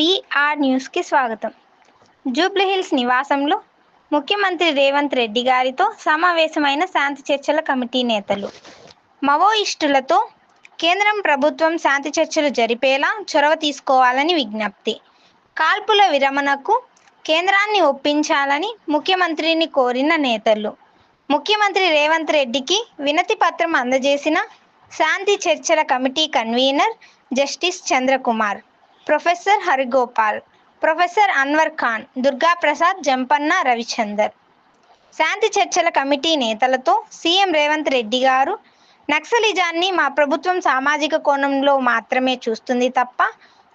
BR న్యూస్కి స్వాగతం. జూబ్లీహిల్స్ నివాసంలో ముఖ్యమంత్రి రేవంత్ రెడ్డి గారితో సమావేశమైన శాంతి చర్చల కమిటీ నేతలు. మవోయిస్టులతో కేంద్రం ప్రభుత్వం శాంతి చర్చలు జరిపేలా చొరవ తీసుకోవాలని విజ్ఞప్తి. కాల్పుల విరమణకు కేంద్రాన్ని ఒప్పించాలని ముఖ్యమంత్రిని కోరిన నేతలు. ముఖ్యమంత్రి రేవంత్ రెడ్డికి వినతి పత్రం అందజేసిన శాంతి చర్చల committee convener justice Chandrakumar. Professor Haragopal professor Anwar Khan Durgaprasad Jampanna Ravichander. శాంతి చర్చల కమిటీ నేతలతో సీఎం రేవంత్ రెడ్డి గారు నక్సలిజాన్ని మా ప్రభుత్వం సామాజిక కోణంలో మాత్రమే చూస్తుంది తప్ప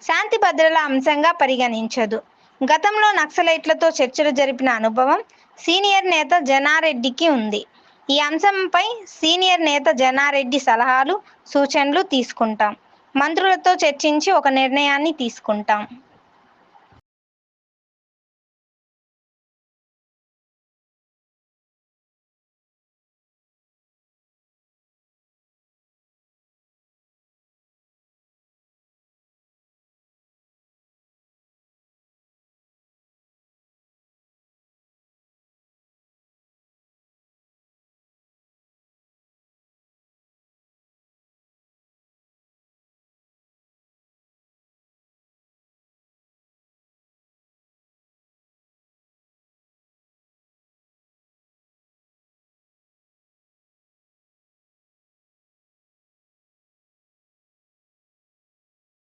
శాంతి భద్రతల అంశంగా పరిగణించదు. గతంలో నక్సలైట్లతో చర్చలు జరిపిన అనుభవం సీనియర్ నేత జనారెడ్డికి ఉంది. ఈ అంశంపై సీనియర్ నేత జనారెడ్డి సలహాలు సూచనలు తీసుకుంటాం. మంత్రులతో చర్చించి ఒక నిర్ణయాన్ని తీసుకుంటాం.